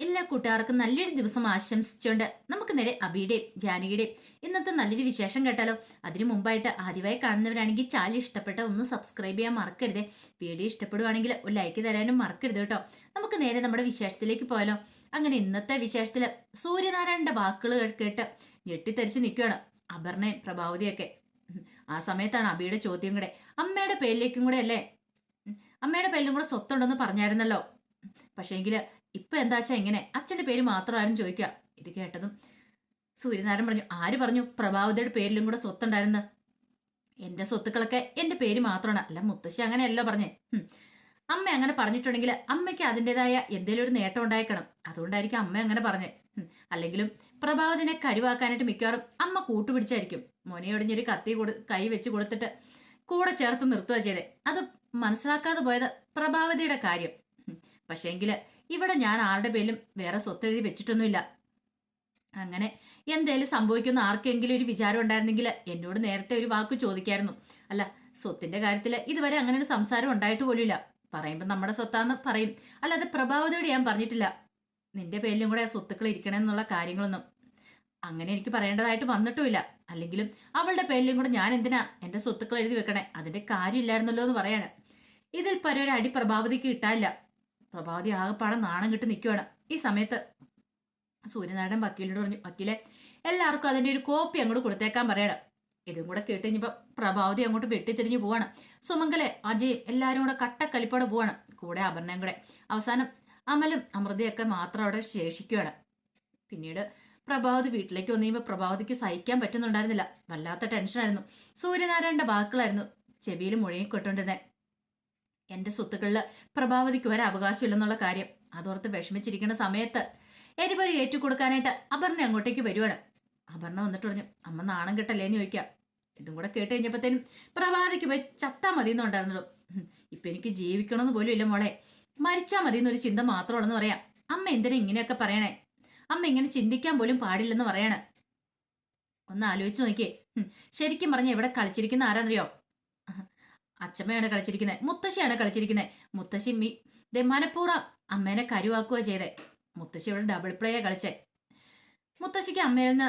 എല്ലാ കൂട്ടുകാർക്കും നല്ലൊരു ദിവസം ആശംസിച്ചുകൊണ്ട് നമുക്ക് നേരെ അബിയുടെയും ജാനകിയുടെയും ഇന്നത്തെ നല്ലൊരു വിശേഷം കേട്ടാലോ? അതിനു മുമ്പായിട്ട് ആദ്യമായി കാണുന്നവരാണെങ്കിൽ ചാനൽ ഇഷ്ടപ്പെട്ട ഒന്ന് സബ്സ്ക്രൈബ് ചെയ്യാൻ മറക്കരുത്. വീഡിയോ ഇഷ്ടപ്പെടുവാണെങ്കിൽ ഒരു ലൈക്ക് തരാനും മറക്കരുത് കേട്ടോ. നമുക്ക് നേരെ നമ്മുടെ വിശേഷത്തിലേക്ക് പോയാലോ? അങ്ങനെ ഇന്നത്തെ വിശേഷത്തിൽ സൂര്യനാരായണന്റെ വാക്കുകൾ കേട്ട് ഞെട്ടിത്തെറിച്ച് നിൽക്കുകയാണ് അപർണയും പ്രഭാവതിയൊക്കെ. ആ സമയത്താണ് അബിയുടെ ചോദ്യം കൂടെ. അമ്മയുടെ പേരിലേക്കും കൂടെ അല്ലേ. അമ്മയുടെ പേരിലും കൂടെ സ്വത്തുണ്ടെന്ന് പറഞ്ഞായിരുന്നല്ലോ. പക്ഷേങ്കിൽ ഇപ്പൊ എന്താച്ചാ ഇങ്ങനെ അച്ഛന്റെ പേര് മാത്രം ആരും ചോദിക്കുക. ഇത് കേട്ടതും സൂര്യനാരൻ പറഞ്ഞു ആര് പറഞ്ഞു? പ്രഭാവതിയുടെ പേരിലും കൂടെ സ്വത്തുണ്ടായിരുന്നു? എന്റെ സ്വത്തുക്കളൊക്കെ എന്റെ പേര് മാത്രമാണ്. അല്ല മുത്തശ്ശി അങ്ങനെയല്ലോ പറഞ്ഞേ. അമ്മ അങ്ങനെ പറഞ്ഞിട്ടുണ്ടെങ്കിൽ അമ്മയ്ക്ക് അതിന്റെതായ എന്തെങ്കിലും ഒരു നേട്ടം ഉണ്ടായേക്കണം. അതുകൊണ്ടായിരിക്കും അമ്മ അങ്ങനെ പറഞ്ഞേ. അല്ലെങ്കിലും പ്രഭാവതിനെ കരുവാക്കാനായിട്ട് മിക്കവാറും അമ്മ കൂട്ടുപിടിച്ചായിരിക്കും. മൊനയൊടിഞ്ഞൊരു കത്തി കൊടു കൈ വെച്ച് കൊടുത്തിട്ട് കൂടെ ചേർത്ത് നിർത്തുക ചെയ്തേ. അത് മനസ്സിലാക്കാതെ പോയത് പ്രഭാവതിയുടെ കാര്യം. ഹും. ഇവിടെ ഞാൻ ആരുടെ പേരിലും വേറെ സ്വത്ത് എഴുതി വെച്ചിട്ടൊന്നുമില്ല. അങ്ങനെ എന്തേലും സംഭവിക്കുന്ന ആർക്കെങ്കിലും ഒരു വിചാരം ഉണ്ടായിരുന്നെങ്കിൽ എന്നോട് നേരത്തെ ഒരു വാക്ക് ചോദിക്കായിരുന്നു. അല്ല സ്വത്തിന്റെ കാര്യത്തിൽ ഇതുവരെ അങ്ങനെ ഒരു സംസാരം ഉണ്ടായിട്ട് പോലുമില്ല. പറയുമ്പോൾ നമ്മുടെ സ്വത്താന്ന് പറയും. അല്ലാതെ പ്രഭാവതയോട് ഞാൻ പറഞ്ഞിട്ടില്ല. നിന്റെ പേരിലും കൂടെ ആ സ്വത്തുക്കൾ ഇരിക്കണമെന്നുള്ള കാര്യങ്ങളൊന്നും. അങ്ങനെ എനിക്ക് പറയേണ്ടതായിട്ട് വന്നിട്ടുമില്ല. അല്ലെങ്കിലും അവളുടെ പേരിലും കൂടെ ഞാൻ എന്തിനാ എന്റെ സ്വത്തുക്കൾ എഴുതി വെക്കണേ? അതിന്റെ കാര്യമില്ലായിരുന്നല്ലോ എന്ന് പറയാണ്. ഇതിൽ പരൊരു അടി പ്രഭാവതിക്ക് കിട്ടാനില്ല. പ്രഭാവതി ആകെപ്പാടെ നാണം കിട്ടി നിൽക്കുകയാണ് ഈ സമയത്ത് സൂര്യനാരായണൻ വക്കീലിനോട് പറഞ്ഞു വക്കീലെ എല്ലാവർക്കും അതിന്റെ ഒരു കോപ്പി അങ്ങോട്ട് കൊടുത്തേക്കാൻ പറയണം. ഇതും കൂടെ കേട്ട് കഴിഞ്ഞപ്പോൾ പ്രഭാവതി അങ്ങോട്ട് വെട്ടിത്തിരിഞ്ഞു പോവാണ്. സുമംഗലെ അജയ് എല്ലാവരും കൂടെ കട്ടക്കലിപ്പോടെ പോവാണ്. കൂടെ അപർണയും കൂടെ. അവസാനം അമലും അമൃതയൊക്കെ മാത്രം അവിടെ ശേഷിക്കുകയാണ് പിന്നീട് പ്രഭാവതി വീട്ടിലേക്ക് വന്നു കഴിയുമ്പോൾ പ്രഭാവതിക്ക് സഹിക്കാൻ പറ്റുന്നുണ്ടായിരുന്നില്ല. വല്ലാത്ത ടെൻഷനായിരുന്നു സൂര്യനാരായണന്റെ വാക്കുകളായിരുന്നു ചെവിയിൽ മുഴങ്ങിക്കൊണ്ടിരുന്നത് എന്റെ സ്വത്തുക്കളിൽ പ്രഭാവതിക്ക് വരെ അവകാശമില്ലെന്നുള്ള കാര്യം. അതോർത്ത് വിഷമിച്ചിരിക്കുന്ന സമയത്ത് എരിപൊരി ഏറ്റുകൊടുക്കാനായിട്ട് അപർണ അങ്ങോട്ടേക്ക് വരുവാണ്. അപർണ വന്നിട്ട് പറഞ്ഞു അമ്മ നാണം കെട്ടല്ലേന്ന് ചോദിക്കാം. ഇതും കൂടെ കേട്ട് കഴിഞ്ഞപ്പോഴത്തേനും പ്രഭാതിക്ക് പോയി ചത്താ മതി എന്നുണ്ടായിരുന്നുള്ളൂ ഇപ്പൊ എനിക്ക് ജീവിക്കണമെന്ന് പോലും ഇല്ല മോളെ. മരിച്ചാ മതി എന്നൊരു ചിന്ത മാത്രമുള്ളെന്ന് പറയാം. അമ്മ എന്തിനാ ഇങ്ങനെയൊക്കെ പറയണേ? അമ്മ ഇങ്ങനെ ചിന്തിക്കാൻ പോലും പാടില്ലെന്ന് പറയാണ്. ഒന്ന് ആലോചിച്ച് നോക്കിയേ. ശരിക്കും പറഞ്ഞ ഇവിടെ കളിച്ചിരിക്കുന്ന ആരാന്നറിയോ? അച്ഛമ്മയാണ് കളിച്ചിരിക്കുന്നത് മുത്തശ്ശിയാണ് കളിച്ചിരിക്കുന്നത് മുത്തശ്ശി മീ ദേ മനഃപൂർവം അമ്മേനെ കരുവാക്കുക ചെയ്തേ. മുത്തശ്ശി ഇവിടെ ഡബിൾ പ്ലേയാ കളിച്ചേ. മുത്തശ്ശിക്ക് അമ്മയിൽ നിന്ന്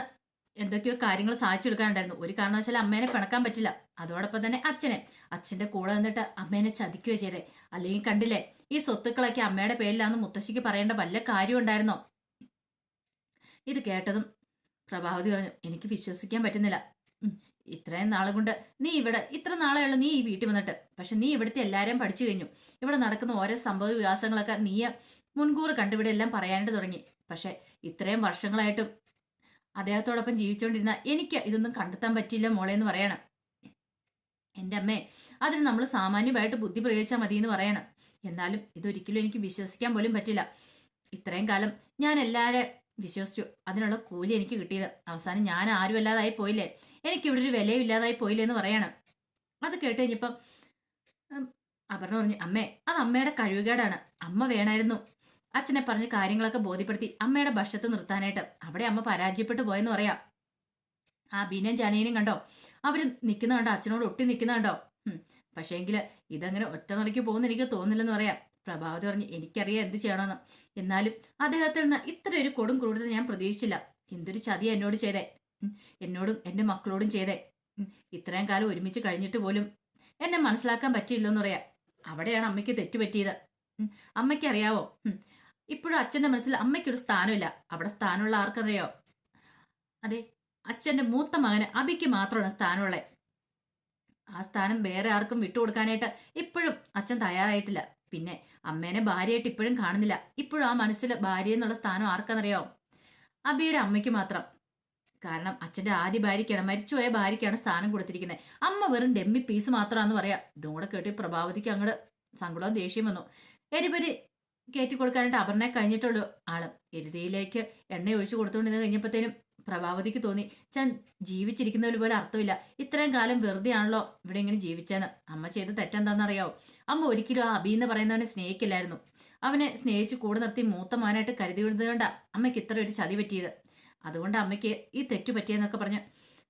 എന്തൊക്കെയോ കാര്യങ്ങൾ സാധിച്ചെടുക്കാനുണ്ടായിരുന്നു ഒരു കാരണവശാലും അമ്മേനെ പിണക്കാൻ പറ്റില്ല. അതോടൊപ്പം തന്നെ അച്ഛനെ അച്ഛന്റെ കൂടെ നിന്നിട്ട് അമ്മേനെ ചതിക്കുകയോ ചെയ്തേ. അല്ലെങ്കിൽ കണ്ടില്ലേ ഈ സ്വത്തുക്കളൊക്കെ അമ്മയുടെ പേരിലാന്ന് മുത്തശ്ശിക്ക് പറയേണ്ട വല്ല കാര്യം ഉണ്ടായിരുന്നോ? ഇത് കേട്ടതും പ്രഭാവതി പറഞ്ഞു എനിക്ക് വിശ്വസിക്കാൻ പറ്റുന്നില്ല. ഇത്രയും നാളെ കൊണ്ട് നീ ഇവിടെ ഇത്ര നാളെ ഉള്ളു നീ ഈ വീട്ടിൽ വന്നിട്ട്. പക്ഷെ നീ ഇവിടുത്തെ എല്ലാവരെയും പഠിച്ചു കഴിഞ്ഞു. ഇവിടെ നടക്കുന്ന ഓരോ സംഭവ വികാസങ്ങളൊക്കെ നീ മുൻകൂർ കണ്ടുപിടി എല്ലാം പറയാനായിട്ട് തുടങ്ങി. പക്ഷെ ഇത്രയും വർഷങ്ങളായിട്ടും അദ്ദേഹത്തോടൊപ്പം ജീവിച്ചുകൊണ്ടിരുന്ന എനിക്ക് ഇതൊന്നും കണ്ടെത്താൻ പറ്റില്ല മോളെ എന്ന് പറയണം. എന്റെ അമ്മേ അതിന് നമ്മൾ സാമാന്യമായിട്ട് ബുദ്ധി പ്രയോഗിച്ചാൽ മതി എന്ന് പറയണം. എന്നാലും ഇതൊരിക്കലും എനിക്ക് വിശ്വസിക്കാൻ പോലും പറ്റില്ല. ഇത്രയും കാലം ഞാൻ എല്ലാവരെ വിശ്വസിച്ചു. അതിനുള്ള കൂലി എനിക്ക് കിട്ടിയത്. അവസാനം ഞാൻ ആരുമല്ലാതായി പോയില്ലേ? എനിക്ക് ഇവിടെ ഒരു വിലയും ഇല്ലാതായി പോയില്ലേ എന്ന് പറയണം. അത് കേട്ട് കഴിഞ്ഞപ്പം അപർണ പറഞ്ഞു അമ്മേ അത് അമ്മയുടെ കഴിവുകേടാണ്. അമ്മ വേണമായിരുന്നു അച്ഛനെ പറഞ്ഞ് കാര്യങ്ങളൊക്കെ ബോധ്യപ്പെടുത്തി അമ്മയുടെ ഭക്ഷണത്ത് നിർത്താനായിട്ട്. അവിടെ അമ്മ പരാജയപ്പെട്ടു പോയെന്ന് പറയാം. ആ ബീനയും ജാനീനും കണ്ടോ? അവർ നിൽക്കുന്ന കണ്ടോ? അച്ഛനോട് ഒട്ടി നിൽക്കുന്ന കണ്ടോ? പക്ഷേങ്കിൽ ഇതങ്ങനെ ഒറ്റ നിലയ്ക്ക് പോകുന്ന എനിക്ക് തോന്നില്ലെന്ന് പറയാം. പ്രഭാവതി പറഞ്ഞു എനിക്കറിയാം എന്ത് ചെയ്യണമെന്ന്. എന്നാലും അദ്ദേഹത്തിൽ നിന്ന് ഇത്ര ഒരു കൊടും ക്രൂരത ഞാൻ പ്രതീക്ഷിച്ചില്ല. എന്തൊരു ചതി എന്നോട് ചെയ്തേ. എന്നോടും എന്റെ മക്കളോടും ചെയ്തേ. ഇത്രയും കാലം ഒരുമിച്ച് കഴിഞ്ഞിട്ട് പോലും എന്നെ മനസ്സിലാക്കാൻ പറ്റിയില്ലെന്ന് പറയാം. അവിടെയാണ് അമ്മയ്ക്ക് തെറ്റുപറ്റിയത്. അമ്മയ്ക്ക് അറിയാവോ. ഇപ്പോഴും അച്ഛന്റെ മനസ്സിൽ അമ്മയ്ക്കൊരു സ്ഥാനമില്ല. അവിടെ സ്ഥാനമുള്ള ആർക്കറിയോ? അതെ അച്ഛന്റെ മൂത്ത മകന് അബിക്ക് മാത്രമാണ് സ്ഥാനമുള്ളത് ആ സ്ഥാനം വേറെ ആർക്കും വിട്ടുകൊടുക്കാനായിട്ട് ഇപ്പോഴും അച്ഛൻ തയ്യാറായിട്ടില്ല. പിന്നെ അമ്മേനെ ഭാര്യയായിട്ട് ഇപ്പോഴും കാണുന്നില്ല. ഇപ്പോഴും ആ മനസ്സിൽ ഭാര്യ എന്നുള്ള സ്ഥാനം ആർക്കെന്നറിയോ അബിയുടെ അമ്മയ്ക്ക് മാത്രം. കാരണം അച്ഛന്റെ ആദ്യ ഭാര്യയ്ക്കാണ് മരിച്ചുപോയ ഭാര്യയ്ക്കാണ് സ്ഥാനം കൊടുത്തിരിക്കുന്നത് അമ്മ വെറും ഡെമ്മി പീസ് മാത്രമാണെന്ന് പറയാം. ഇതും കൂടെ കേട്ടി പ്രഭാവതിക്ക് അങ്ങോട്ട് സങ്കടവും ദേഷ്യം വന്നു. എരിപരി കയറ്റി കൊടുക്കാനായിട്ട് അപർണ കഴിഞ്ഞിട്ടുള്ളൂ ആൾ. എരുതിയിലേക്ക് എണ്ണ ഒഴിച്ചു കൊടുത്തുകൊണ്ടിരുന്ന് കഴിഞ്ഞപ്പോഴത്തേനും പ്രഭാവതിക്ക് തോന്നി ഞാൻ ജീവിച്ചിരിക്കുന്നതിൽ പോലെ അർത്ഥമില്ല. ഇത്രയും കാലം വെറുതെ ആണല്ലോ ഇവിടെ ഇങ്ങനെ ജീവിച്ചെന്ന്. അമ്മ ചെയ്ത തെറ്റെന്താണെന്നറിയാവോ അമ്മ ഒരിക്കലും ആ അബി എന്ന് പറയുന്നവനെ സ്നേഹിക്കില്ലായിരുന്നു. അവനെ സ്നേഹിച്ച് കൂടെ നിർത്തി മൂത്ത മോനായിട്ട് കരുതി വിടുന്നതുകൊണ്ടാ അമ്മയ്ക്ക് ഇത്ര ഒരു ചതി പറ്റിയത്. അതുകൊണ്ട് അമ്മയ്ക്ക് ഈ തെറ്റു പറ്റിയെന്നൊക്കെ പറഞ്ഞ്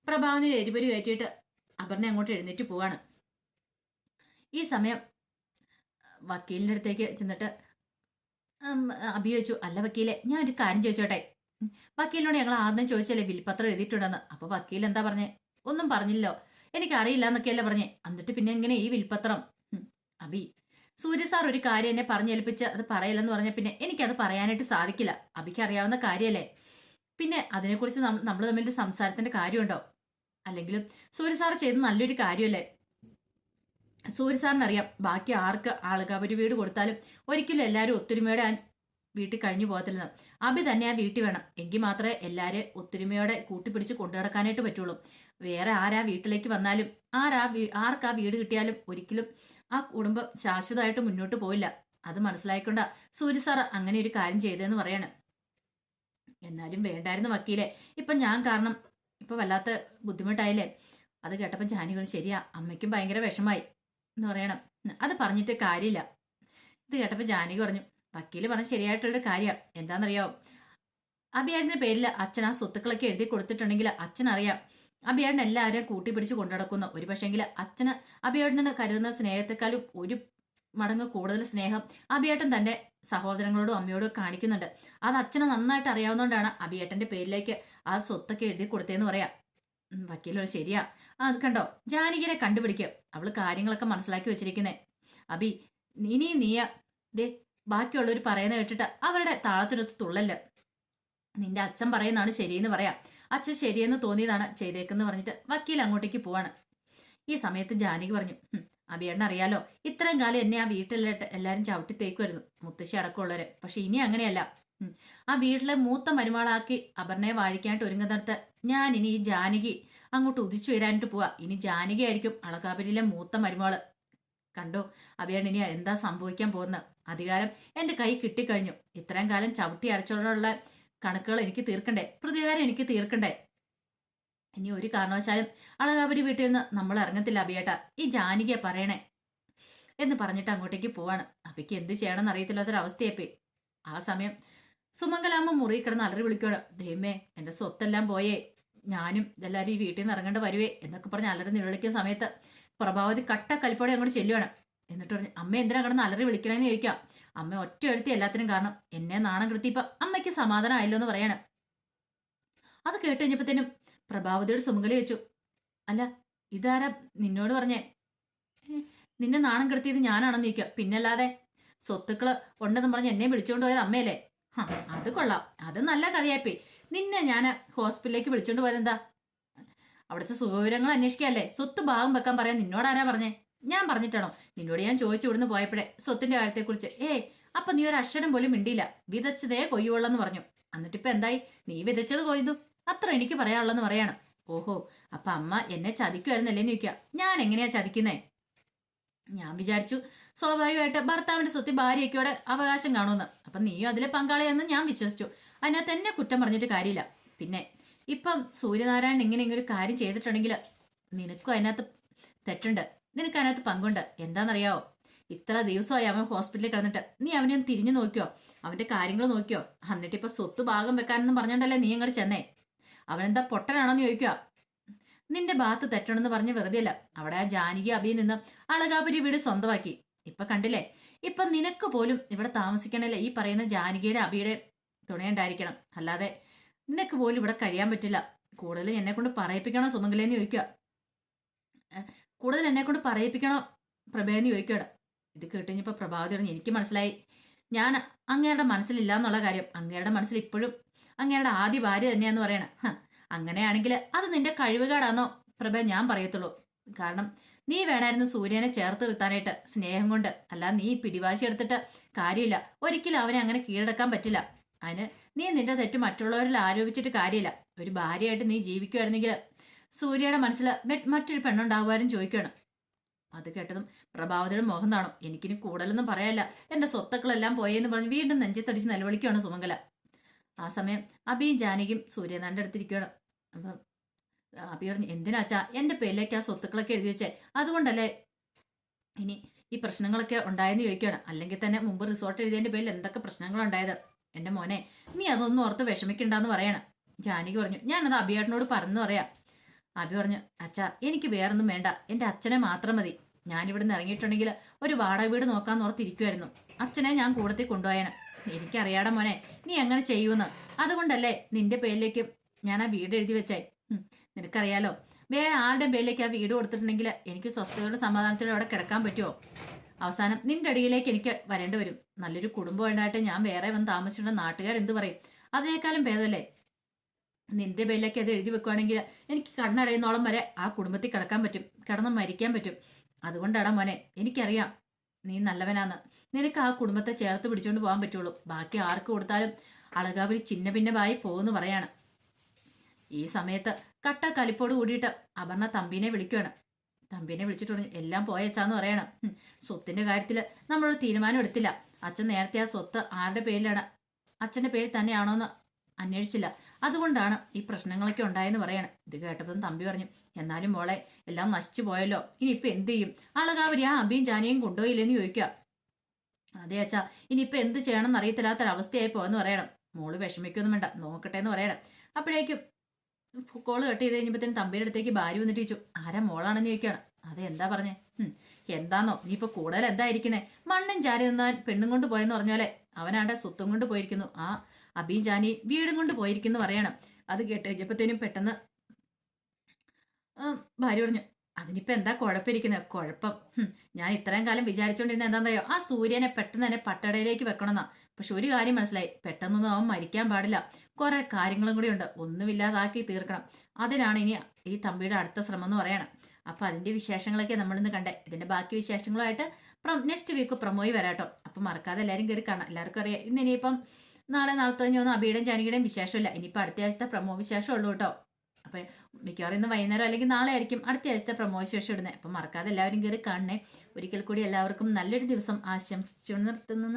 പ്രഭാവതിന് എരിപരി കയറ്റിയിട്ട് അപർണ അങ്ങോട്ട് എഴുന്നേറ്റ് പോവാണ്. ഈ സമയം വക്കീലിന്റെ അടുത്തേക്ക് ചെന്നിട്ട് അഭിയോഗിച്ചു അല്ല വക്കീലെ ഞാൻ ഒരു കാര്യം ചോദിച്ചോട്ടെ? വക്കീലിനോട് ഞങ്ങൾ ആദ്യം ചോദിച്ചല്ലേ വിൽപത്രം എഴുതിയിട്ടുണ്ടെന്ന്. അപ്പോൾ വക്കീൽ എന്താ പറഞ്ഞേ? ഒന്നും പറഞ്ഞില്ലോ എനിക്കറിയില്ല എന്നൊക്കെയല്ലേ പറഞ്ഞേ. എന്നിട്ട് പിന്നെ എങ്ങനെ ഈ വിൽപത്രം? അബി സൂര്യ സാർ ഒരു കാര്യം എന്നെ പറഞ്ഞേൽപ്പിച്ച് അത് പറയില്ലെന്ന് പറഞ്ഞ പിന്നെ എനിക്കത് പറയാനായിട്ട് സാധിക്കില്ല. അബിക്ക് അറിയാവുന്ന കാര്യമല്ലേ പിന്നെ അതിനെക്കുറിച്ച് നമ്മൾ തമ്മിൽ ഒരു സംസാരത്തിന്റെ കാര്യമുണ്ടോ? അല്ലെങ്കിലും സൂര്യ സാർ ചെയ്ത് നല്ലൊരു കാര്യമല്ലേ? സൂര്യ സാറിനറിയാം ബാക്കി ആർക്ക് ആളുകാപരി വീട് കൊടുത്താലും ഒരിക്കലും എല്ലാവരും ഒത്തൊരുമയോടെ ആ വീട്ടിൽ കഴിഞ്ഞു പോകത്തില്ലെന്ന്. അഭി തന്നെ ആ വീട്ടിൽ വേണം. എങ്കിൽ മാത്രമേ എല്ലാവരെയും ഒത്തൊരുമയോടെ കൂട്ടിപ്പിടിച്ച് കൊണ്ടുനടക്കാനായിട്ട് പറ്റുള്ളൂ. വേറെ ആരാ വീട്ടിലേക്ക് വന്നാലും ആരാ വീ- ആ വീട് കിട്ടിയാലും ഒരിക്കലും ആ കുടുംബം ശാശ്വതമായിട്ട് മുന്നോട്ട് പോയില്ല അത് മനസ്സിലായിക്കൊണ്ട സൂര്യ സാർ അങ്ങനെ ഒരു കാര്യം ചെയ്തതെന്ന് പറയാണ്. എന്നാലും വേണ്ടായിരുന്നു വക്കീലെ. ഇപ്പൊ ഞാൻ കാരണം ഇപ്പൊ വല്ലാത്ത ബുദ്ധിമുട്ടായില്ലേ? അത് കേട്ടപ്പോൾ ജാനികൾ ശരിയാ അമ്മയ്ക്കും ഭയങ്കര വിഷമായി എന്ന് പറയണം. അത് പറഞ്ഞിട്ട് കാര്യമില്ല. ഇത് കേട്ടപ്പോൾ ജാനകി പറഞ്ഞു വക്കീൽ പറഞ്ഞ ശരിയായിട്ടുള്ളൊരു കാര്യം. എന്താണെന്നറിയാവോ അബിയാടിന്റെ പേരിൽ അച്ഛൻ ആ സ്വത്തുക്കളൊക്കെ എഴുതി കൊടുത്തിട്ടുണ്ടെങ്കിൽ അച്ഛൻ അറിയാം. കൂട്ടി പിടിച്ച് കൊണ്ടുനടക്കുന്ന. ഒരു പക്ഷേങ്കിൽ അച്ഛന് അബിയാടിനെ കരുതുന്ന സ്നേഹത്തെക്കാളും ഒരു മടങ്ങ് കൂടുതൽ സ്നേഹം അഭിയേട്ടൻ തന്റെ സഹോദരങ്ങളോടും അമ്മയോടും കാണിക്കുന്നുണ്ട്. അത് അച്ഛനെ നന്നായിട്ട് അറിയാവുന്നതുകൊണ്ടാണ് അഭിയേട്ടന്റെ പേരിലേക്ക് ആ സ്വത്തൊക്കെ എഴുതി കൊടുത്തേന്ന് പറയാം. വക്കീലോ ശരിയാ. ആ കണ്ടോ? ജാനകിനെ കണ്ടുപിടിക്കുക അവൾ കാര്യങ്ങളൊക്കെ മനസ്സിലാക്കി വെച്ചിരിക്കുന്നേ. അബി ഇനി നീയ ദേ ബാക്കിയുള്ളവർ പറയുന്ന കേട്ടിട്ട് അവരുടെ താളത്തിനൊത്ത് തുള്ളല്ല നിന്റെ അച്ഛൻ പറയുന്നതാണ് ശരിയെന്ന് പറയാം. അച്ഛൻ ശരിയെന്ന് തോന്നിയതാണ് ചെയ്തേക്കെന്ന് പറഞ്ഞിട്ട് വക്കീൽ അങ്ങോട്ടേക്ക് പോവാണ്. ഈ സമയത്ത് ജാനകി പറഞ്ഞു "ഹും, അറിയാലോ ഇത്രയും കാലം എന്നെ ആ വീട്ടിലിട്ട് എല്ലാരും ചവിട്ടി തേക്കുമായിരുന്നു മുത്തശ്ശി അടക്കമുള്ളവരെ. പക്ഷെ ഇനി അങ്ങനെയല്ല. ആ വീട്ടിലെ മൂത്ത മരുമകളാക്കി അപർണയെ വാഴിക്കാനായിട്ട് ഒരുങ്ങുന്നിടത്ത് ഞാൻ ഇനി ഈ ജാനകി അങ്ങോട്ട് ഉദിച്ചു വരാനായിട്ട് പോവാ. ഇനി ജാനകി ആയിരിക്കും അളക്കാപ്പരിയിലെ മൂത്ത മരുമകൾ. കണ്ടോ അബിയേട്ടൻ ഇനി എന്താ സംഭവിക്കാൻ പോകുന്നത്? അധികാരം എന്റെ കൈ കിട്ടിക്കഴിഞ്ഞു. ഇത്രയും കാലം ചവിട്ടി അരച്ചോടുള്ള കണക്കുകൾ എനിക്ക് തീർക്കണ്ടേ? പ്രതികാരം എനിക്ക് തീർക്കണ്ടേ? ഇനി ഒരു കാരണവശാലും അളകാപുരി വീട്ടിൽ നിന്ന് നമ്മൾ ഇറങ്ങത്തില്ല അബിയേട്ട. ഈ ജാനകിയെ പറയണേ എന്ന് പറഞ്ഞിട്ട് അങ്ങോട്ടേക്ക് പോവാണ്. അബിക്ക് എന്ത് ചെയ്യണമെന്ന് അറിയത്തില്ലാത്തൊരവസ്ഥയായി ആ സമയം സുമംഗലാമ്മ മുറി കിടന്ന് അലറി വിളിക്കണം ദൈവമേ എന്റെ സ്വത്തെല്ലാം പോയേ. ഞാനും ഇതെല്ലാവരും ഈ വീട്ടിൽ നിന്ന് ഇറങ്ങേണ്ട വരുവേ എന്നൊക്കെ പറഞ്ഞ് അലറി നിലവിളിക്കുന്ന സമയത്ത് പ്രഭാവതി കട്ട കലിപ്പോടെ അങ്ങോട്ട് ചെല്ലുവാണ്. എന്നിട്ട് പറഞ്ഞു അമ്മ എന്തിനാ കിടന്ന് അലറി വിളിക്കണമെന്ന് ചോദിക്കാം. അമ്മ ഒറ്റ എഴുത്തി എല്ലാത്തിനും കാരണം എന്നെ നാണം കെടുത്തി അമ്മയ്ക്ക് അമ്മയ്ക്ക് സമാധാനമായല്ലോ എന്ന് പറയാണ്. അത് കേട്ട് കഴിഞ്ഞപ്പത്തേനും പ്രഭാവതിയുടെ സുമകളി വെച്ചു. അല്ല ഇതാരാ നിന്നോട് പറഞ്ഞേ? നിന്നെ നാണം കെടുത്തിയത് ഞാനാണെന്ന് ചോദിക്കുക. പിന്നല്ലാതെ സ്വത്തുക്കൾ ഉണ്ടെന്ന് പറഞ്ഞ് എന്നെ വിളിച്ചുകൊണ്ട് പോയത് അമ്മയല്ലേ? ഹാ അത് കൊള്ളാം. അത് നല്ല കഥയായിപ്പോയി. നിന്നെ ഞാൻ ഹോസ്പിറ്റലിലേക്ക് വിളിച്ചോണ്ട് പോയത് എന്താ? അവിടുത്തെ സുഖവിവരങ്ങൾ അന്വേഷിക്കാല്ലേ? സ്വത്ത് ഭാഗം വെക്കാൻ പറയാൻ നിന്നോട് ആരാ പറഞ്ഞേ? ഞാൻ പറഞ്ഞിട്ടാണോ? നിന്നോട് ഞാൻ ചോദിച്ചു ഇവിടുന്ന് പോയപ്പോഴേ സ്വത്തിന്റെ കാര്യത്തെക്കുറിച്ച്. ഏ അപ്പൊ നീ ഒരു അക്ഷരം പോലും മിണ്ടിയില്ല. വിതച്ചതേ കൊയ്യുള്ളെന്ന് പറഞ്ഞു. എന്നിട്ടിപ്പോ എന്തായി? നീ വിതച്ചത് കൊയ്തു. അത്ര എനിക്ക് പറയാനുള്ളെന്ന് പറയാണ്. ഓഹോ അപ്പൊ അമ്മ എന്നെ ചതിക്കുമായിരുന്നല്ലേ എന്ന് ചോദിക്കുക. ഞാൻ എങ്ങനെയാ ചതിക്കുന്നേ? ഞാൻ വിചാരിച്ചു സ്വാഭാവികമായിട്ട് ഭർത്താവിന്റെ സ്വത്തി ഭാര്യയ്ക്കോടെ അവകാശം കാണുമെന്ന്. അപ്പൊ നീയും അതിലെ പങ്കാളിയെന്ന് ഞാൻ വിശ്വസിച്ചു. അതിനകത്ത് എന്നെ കുറ്റം പറഞ്ഞിട്ട് കാര്യമില്ല. പിന്നെ ഇപ്പം സൂര്യനാരായണൻ ഇങ്ങനെ ഇങ്ങനെ ഒരു കാര്യം ചെയ്തിട്ടുണ്ടെങ്കിൽ നിനക്കും അതിനകത്ത് തെറ്റുണ്ട്. നിനക്ക് അതിനകത്ത് പങ്കുണ്ട്. എന്താണെന്നറിയാവോ? ഇത്ര ദിവസമായി അവൻ ഹോസ്പിറ്റലിൽ കിടന്നിട്ട്. നീ അവനെ ഒന്ന് തിരിഞ്ഞു നോക്കിയോ? അവന്റെ കാര്യങ്ങൾ നോക്കിയോ? എന്നിട്ട് ഇപ്പൊ സ്വത്ത് ഭാഗം വെക്കാനെന്ന് പറഞ്ഞോണ്ടല്ലേ നീ അങ്ങോട്ട് ചെന്നേ? അവനെന്താ പൊട്ടനാണോന്ന് ചോദിക്കുക നിന്റെ ഭാഗത്ത് തെറ്റണമെന്ന് പറഞ്ഞ് വെറുതെ അല്ല അവിടെ ആ ജാനകി അബിയിൽ നിന്ന് അളകാപുരി വീട് സ്വന്തമാക്കി. ഇപ്പൊ കണ്ടില്ലേ? ഇപ്പൊ നിനക്ക് പോലും ഇവിടെ താമസിക്കണല്ലേ ഈ പറയുന്ന ജാനകിയുടെ അബിയുടെ തുണയുണ്ടായിരിക്കണം അല്ലാതെ നിനക്ക് പോലും ഇവിടെ കഴിയാൻ പറ്റില്ല. കൂടുതൽ എന്നെ കൊണ്ട് പറയിപ്പിക്കണോ സുമംഗലേന്ന് ചോദിക്കുക കൂടുതൽ എന്നെ കൊണ്ട് പറയിപ്പിക്കണോ പ്രഭയെന്ന് ചോദിക്കുക ഇത് കേട്ടുകഴിഞ്ഞപ്പോൾ പ്രഭാവതി എനിക്ക് മനസ്സിലായി. ഞാൻ അങ്ങയുടെ മനസ്സിലില്ല എന്നുള്ള കാര്യം. അങ്ങയുടെ മനസ്സിൽ ഇപ്പോഴും അങ്ങയുടെ ആദ്യ ഭാര്യ തന്നെയാന്ന് പറയണ. അങ്ങനെയാണെങ്കിൽ അത് നിന്റെ കഴിവുകേടാന്നോ? പ്രഭ ഞാൻ പറയത്തുള്ളൂ. കാരണം നീ വേണമായിരുന്നു സൂര്യനെ ചേർത്ത് നിർത്താനായിട്ട് സ്നേഹം കൊണ്ട്. അല്ല നീ പിടിവാശി എടുത്തിട്ട് കാര്യമില്ല. ഒരിക്കലും അവനെ അങ്ങനെ കീഴടക്കാൻ പറ്റില്ല. അതിന് നീ നിന്റെ തെറ്റ് മറ്റുള്ളവരിൽ ആരോപിച്ചിട്ട് കാര്യമില്ല. ഒരു ഭാര്യയായിട്ട് നീ ജീവിക്കുമായിരുന്നെങ്കിൽ സൂര്യയുടെ മനസ്സിൽ മറ്റൊരു പെണ്ണുണ്ടാവുമായിരുന്നു ചോദിക്കണം അത് കേട്ടതും പ്രഭാവതിയുടെ മോഹം കാണും. എനിക്കിനി കൂടുതലൊന്നും പറയാല്ല എന്റെ സ്വത്തുക്കളെല്ലാം പോയെന്ന് പറഞ്ഞ് വീണ്ടും നെഞ്ചത്തടിച്ച് നിലവിളിക്കുകയാണ് സുമംഗല. ആ സമയം അബിയും ജാനകിയും സൂര്യനാന്റെ അടുത്തിരിക്കുകയാണ്. അപ്പം അബി പറഞ്ഞു എന്തിനാച്ചാ എന്റെ പേരിലേക്ക് ആ സ്വത്തുക്കളൊക്കെ എഴുതി വെച്ചേ. അതുകൊണ്ടല്ലേ ഇനി ഈ പ്രശ്നങ്ങളൊക്കെ ഉണ്ടായെന്ന് ചോദിക്കുകയാണ്. അല്ലെങ്കിൽ തന്നെ മുമ്പ് റിസോർട്ട് എഴുതിയതിന്റെ പേരിൽ എന്തൊക്കെ പ്രശ്നങ്ങളുണ്ടായത് എന്റെ മോനെ നീ അതൊന്നും ഓർത്ത് വിഷമിക്കണ്ടെന്ന് പറയണം. ജാനകി പറഞ്ഞു ഞാനത് അബിയേട്ടനോട് പറഞ്ഞു പറയാം. അബി പറഞ്ഞു അച്ഛാ എനിക്ക് വേറൊന്നും വേണ്ട. എന്റെ അച്ഛനെ മാത്രം മതി. ഞാൻ ഇവിടുന്ന് ഇറങ്ങിയിട്ടുണ്ടെങ്കിൽ ഒരു വാടക വീട് നോക്കാൻ ഓർത്തിരിക്കുമായിരുന്നു അച്ഛനെ ഞാൻ കൂടത്തിൽ കൊണ്ടുപോയാന്. എനിക്കറിയാടാ മോനെ നീ അങ്ങനെ ചെയ്യൂന്ന്? അതുകൊണ്ടല്ലേ നിന്റെ പേരിലേക്ക് ഞാൻ ആ വീട് എഴുതി വെച്ചേ. നിനക്കറിയാലോ വേറെ ആരുടെ പേരിലേക്ക് ആ വീട് കൊടുത്തിട്ടുണ്ടെങ്കിൽ എനിക്ക് സ്വസ്ഥതയോടെ സമാധാനത്തോടെ അവിടെ കിടക്കാൻ പറ്റുമോ അവസാനം നിന്റെ അടിയിലേക്ക് എനിക്ക് വരേണ്ടി വരും. നല്ലൊരു കുടുംബം ഉണ്ടായിട്ട് ഞാൻ വേറെ വന്ന് താമസിച്ചിട്ട് നാട്ടുകാർ എന്ത് പറയും? അതിനേക്കാളും ഭേദമല്ലേ? നിന്റെ പേരിലേക്ക് അത് എഴുതി വെക്കുവാണെങ്കിൽ എനിക്ക് കണ്ണടയുന്നോളം വരെ ആ കുടുംബത്തിൽ കിടക്കാൻ പറ്റും കിടന്ന് മരിക്കാൻ പറ്റും. അതുകൊണ്ടാടാ മോനെ എനിക്കറിയാം നീ നല്ലവനാന്ന്. നിനക്ക് ആ കുടുംബത്തെ ചേർത്ത് പിടിച്ചുകൊണ്ട് പോകാൻ പറ്റുള്ളൂ. ബാക്കി ആർക്ക് കൊടുത്താലും അളകാപുരി ചിന്ന ഭിന്നമായി പോകുന്നു പറയാണ്. ഈ സമയത്ത് കട്ട കലിപ്പോട് കൂടിയിട്ട് അപർണ തമ്പീനെ വിളിക്കുകയാണ്. തമ്പീനെ വിളിച്ചിട്ട് എല്ലാം പോയച്ചാന്ന് പറയണം. സ്വത്തിന്റെ കാര്യത്തിൽ നമ്മളൊരു തീരുമാനം എടുത്തില്ല. അച്ഛൻ നേരത്തെ ആ സ്വത്ത് ആരുടെ പേരിലാണ്? അച്ഛന്റെ പേര് തന്നെയാണോന്ന് അന്വേഷിച്ചില്ല. അതുകൊണ്ടാണ് ഈ പ്രശ്നങ്ങളൊക്കെ ഉണ്ടായെന്ന് പറയണം. ഇത് കേട്ടപ്പോൾ തമ്പി പറഞ്ഞു എന്നാലും മോളെ എല്ലാം നശിച്ചു പോയല്ലോ. ഇനി ഇപ്പൊ എന്ത് ചെയ്യും? അളകാവരി ആ അബിയും ജാനിയും കൊണ്ടുപോയില്ലെന്ന് ചോദിക്കുക. അതെ അച്ഛാ ഇനിയിപ്പൊ എന്ത് ചെയ്യണം എന്നറിയത്തില്ലാത്തൊരവസ്ഥയായി പോയെന്ന് പറയണം. മോൾ വിഷമിക്കൊന്നും വേണ്ട നോക്കട്ടെ എന്ന് പറയണം. അപ്പോഴേക്കും കോൾ കട്ട് ചെയ്ത് കഴിഞ്ഞപ്പോഴത്തേനും തമ്പിയുടെ അടുത്തേക്ക് ഭാര്യ വന്നിട്ട് ചോദിച്ചു ആരാ മോളാണെന്ന് ചോദിക്കുകയാണ്. അതെ എന്താ പറഞ്ഞേ? എന്താന്നോ എന്താന്നോ? ഇനിയിപ്പോ കൂടുതൽ എന്താ ഇരിക്കുന്നേ മണ്ണും ചാരി നിന്നാൻ പെണ്ണും കൊണ്ട് പോയെന്ന് പറഞ്ഞോലെ അവനാണ്ട സ്വത്തും കൊണ്ട് പോയിരിക്കുന്നു. ആ അബിയും ചാനി വീടും കൊണ്ട് പോയിരിക്കുന്നു പറയണം. അത് കേട്ട് കഴിഞ്ഞപ്പോഴത്തേനും പെട്ടെന്ന് ഭാര്യ പറഞ്ഞു അതിനിപ്പോ എന്താ കുഴപ്പമിരിക്കുന്നത്? കുഴപ്പം. ഞാൻ ഇത്രയും കാലം വിചാരിച്ചോണ്ടിരുന്ന എന്താണെന്നറിയോ ആ സൂര്യനെ പെട്ടെന്ന് തന്നെ പട്ടടയിലേക്ക് വെക്കണമെന്നാ. പക്ഷെ ഒരു കാര്യം മനസ്സിലായി. പെട്ടെന്നൊന്നും അവൻ മരിക്കാൻ പാടില്ല. കുറെ കാര്യങ്ങളും കൂടി ഉണ്ട്. ഒന്നുമില്ലാതാക്കി തീർക്കണം. അതിനാണ് ഇനി ഈ തമ്പിയുടെ അടുത്ത ശ്രമം എന്ന് പറയണം. അപ്പൊ അതിന്റെ വിശേഷങ്ങളൊക്കെ നമ്മളിന്ന് കണ്ടേ. ഇതിന്റെ ബാക്കി വിശേഷങ്ങളുമായിട്ട് നെക്സ്റ്റ് വീക്ക് പ്രൊമോയി വരാട്ടോ. അപ്പൊ മറക്കാതെ എല്ലാവരും കയറി കാണാം. എല്ലാവർക്കും അറിയാം. ഇന്ന് ഇനിയിപ്പം നാളെ നാളത്തെ കഴിഞ്ഞൊന്നും അബിയുടെയും ജാനകിയുടെയും വിശേഷമില്ല. ഇനിയിപ്പോൾ അടുത്ത ആഴ്ചത്തെ പ്രമോ വിശേഷം ഉള്ളൂ കേട്ടോ. അപ്പൊ മിക്കവാറും ഇന്ന് വൈകുന്നേരം അല്ലെങ്കിൽ നാളെ ആയിരിക്കും അടുത്ത ആഴ്ചത്തെ പ്രമോഷൻ ശേഷം ഇടുന്നത്. അപ്പം മറക്കാതെ എല്ലാവരും കയറി കാണണേ. ഒരിക്കൽ കൂടി എല്ലാവർക്കും നല്ലൊരു ദിവസം ആശംസിച്ചു നിർത്തുന്നു.